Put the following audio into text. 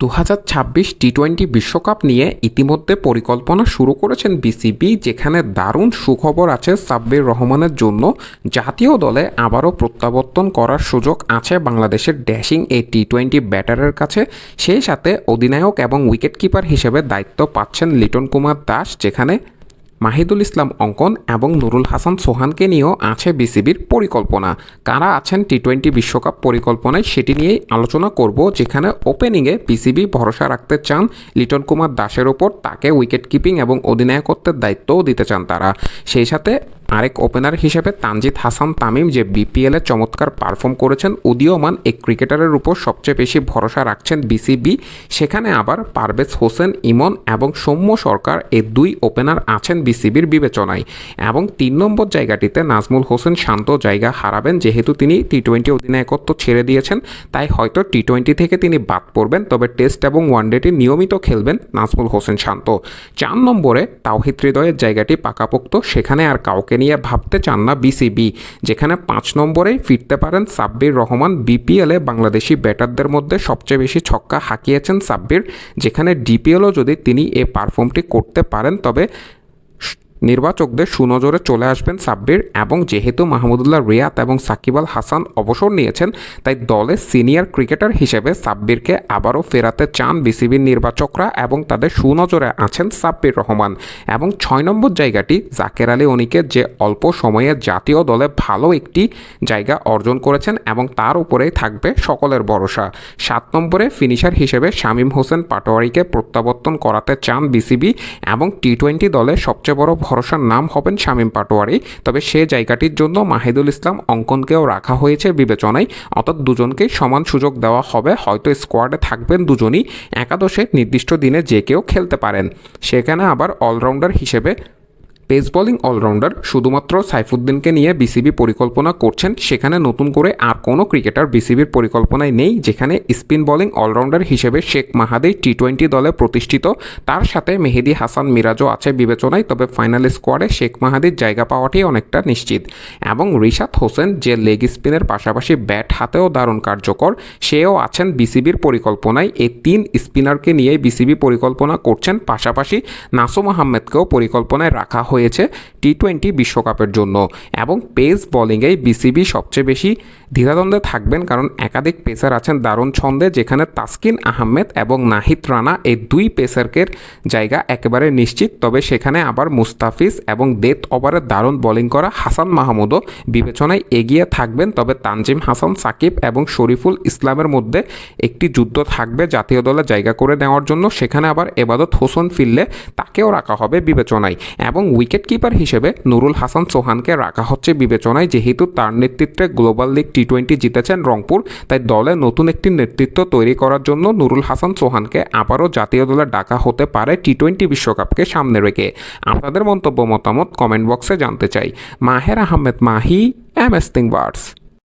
দু হাজার ছাব্বিশ টি টোয়েন্টি বিশ্বকাপ নিয়ে ইতিমধ্যে পরিকল্পনা শুরু করেছেন বিসিবি, যেখানে দারুণ সুখবর আছে সাব্বির রহমানের জন্য। জাতীয় দলে আবারও প্রত্যাবর্তন করার সুযোগ আছে বাংলাদেশের ড্যাশিং এই টি টোয়েন্টি ব্যাটারের কাছে। সেই সাথে অধিনায়ক এবং উইকেটকিপার হিসেবে দায়িত্ব পাচ্ছেন লিটন কুমার দাস, যেখানে মাহিদুল ইসলাম অঙ্কন এবং নুরুল হাসান সোহানকে নিয়েও আছে বিসিবির পরিকল্পনা। কারা আছেন টি টোয়েন্টি বিশ্বকাপ পরিকল্পনায় সেটি নিয়েই আলোচনা করব, যেখানে ওপেনিংয়ে বিসিবি ভরসা রাখতে চান লিটন কুমার দাসের ওপর, তাকে উইকেট কিপিং এবং অধিনায়কত্বের দায়িত্বও দিতে চান তারা। সেই সাথে আরেক ওপেনার হিসেবে তানজিদ হাসান তামিম যে বিপিএলে চমৎকার পারফর্ম করেছেন, উদীয়মান এক ক্রিকেটারের উপর সবচেয়ে বেশি ভরসা রাখছেন বিসিবি সেখানে আবার পারভেজ হোসেন, ইমন এবং সৌম্য সরকার এই দুই ওপেনার আছেন বিসিবির বিবেচনায়। এবং তিন নম্বর জায়গাটিতে নাজমুল হোসেন শান্ত জায়গা হারাবেন, যেহেতু তিনি টি টোয়েন্টি অধিনায়কত্ব ছেড়ে দিয়েছেন। তাই হয়তো টি টোয়েন্টি থেকে তিনি বাদ পড়বেন, তবে টেস্ট এবং ওয়ানডেটি নিয়মিত খেলবেন নাজমুল হোসেন শান্ত। চার নম্বরে তাওহিদ হৃদয়ের জায়গাটি পাকাপোক্ত, সেখানে আর কাউকে নিয়ে ভাবতে চান না বিসিবি। যেখানে পাঁচ নম্বরে ফিরতে পারেন সাব্বির রহমান বিপিএলে বাংলাদেশি ব্যাটারদের মধ্যে সবচেয়ে বেশি ছক্কা হাঁকিয়েছেন সাব্বির। যেখানে ডিপিএলও যদি তিনি এ পারফর্মটি করতে পারেন, তবে নির্বাচকদের সুনজরে চলে আসবেন সাব্বির এবং যেহেতু মাহমুদুল্লাহ রিয়াত এবং সাকিব আল হাসান অবসর নিয়েছেন, তাই দলের সিনিয়র ক্রিকেটার হিসেবে সাব্বিরকে আবারও ফেরাতে চান বিসিবির নির্বাচকরা এবং তাদের সুনজরে আছেন সাব্বির রহমান। এবং ছয় নম্বর জায়গাটি জাকের আলী অনিকের যে অল্প সময়ে জাতীয় দলে ভালো একটি জায়গা অর্জন করেছেন এবং তার উপরেই থাকবে সকলের ভরসা। সাত নম্বরে ফিনিশার হিসেবে শামীম হোসেন পাটোয়ারিকে প্রত্যাবর্তন করাতে চান বিসিবি এবং টি টোয়েন্টি দলে সবচেয়ে বড় ভরসার নাম হবেন শামীম পাটোয়ারি। তবে সে জায়গাটির জন্য মাহিদুল ইসলাম অঙ্কনকেও রাখা হয়েছে বিবেচনায়। অর্থাৎ দুজনকেই সমান সুযোগ দেওয়া হবে, হয়তো স্কোয়াডে থাকবেন দুজনই। একাদশে নির্দিষ্ট দিনে যে কেউ খেলতে পারেন। সেখানে আবার অলরাউন্ডার হিসেবে পেস বোলিং অলরাউন্ডার শুধুমাত্র সাইফুদ্দিনকে নিয়ে বিসিবি পরিকল্পনা করছেন, সেখানে নতুন করে আর কোনো ক্রিকেটার বিসিবির পরিকল্পনায় নেই, যেখানে স্পিন বোলিং অলরাউন্ডার হিসেবে শেখ মাহাদি টি টোয়েন্টি দলে প্রতিষ্ঠিত। তার সাথে মেহেদি হাসান মিরাজও আছে বিবেচনায়, তবে ফাইনাল স্কোয়াডে শেখ মাহাদির জায়গা পাওয়াটি অনেকটা নিশ্চিত। এবং রিশাদ হোসেন যে লেগ স্পিনের পাশাপাশি ব্যাট হাতেও দারুণ কার্যকর, সেও আছেন বিসিবির পরিকল্পনায়। এই তিন স্পিনারকে নিয়েই বিসিবি পরিকল্পনা করছেন, পাশাপাশি নাসুম আহমেদকেও পরিকল্পনায় রাখা হয়েছে। হয়েছে টি টোয়েন্টি বিশ্বকাপের জন্য। এবং পেস বোলিংয়েই বিসিবি সবচেয়ে বেশি দ্বিধাদ্বন্দ্বে থাকবেন কারণ একাধিক পেসার আছেন দারুণ ছন্দে, যেখানে তাসকিন আহমেদ এবং নাহিদ রানা এই দুই পেসারকের জায়গা একেবারে নিশ্চিত। তবে সেখানে আবার মুস্তাফিজ এবং ডেথ ওভারে দারুণ বোলিং করা হাসান মাহমুদও বিবেচনায় এগিয়ে থাকবেন। তবে তানজিম হাসান, সাকিব এবং শরীফুল ইসলামের মধ্যে একটি যুদ্ধ থাকবে জাতীয় দলে জায়গা করে নেওয়ার জন্য। সেখানে আবার এবাদত হোসেন ফিরলে তাকেও রাখা হবে বিবেচনায়। এবং উইকেট কিপার হিসেবে নুরুল হাসান সোহানকে রাখা হচ্ছে বিবেচনায়, যেহেতু তার নেতৃত্বে গ্লোবাল লিগ টি টোয়েন্টি জিতেছেন রংপুর, তাই দলে নতুন একটি নেতৃত্ব তৈরি করার জন্য নুরুল হাসান সোহানকে আবারও জাতীয় দলে ডাকা হতে পারে টি টোয়েন্টি বিশ্বকাপকে সামনে রেখে। আপনাদের মন্তব্য মতামত কমেন্ট বক্সে জানতে চাই। Maher Ahmed Mahi, M S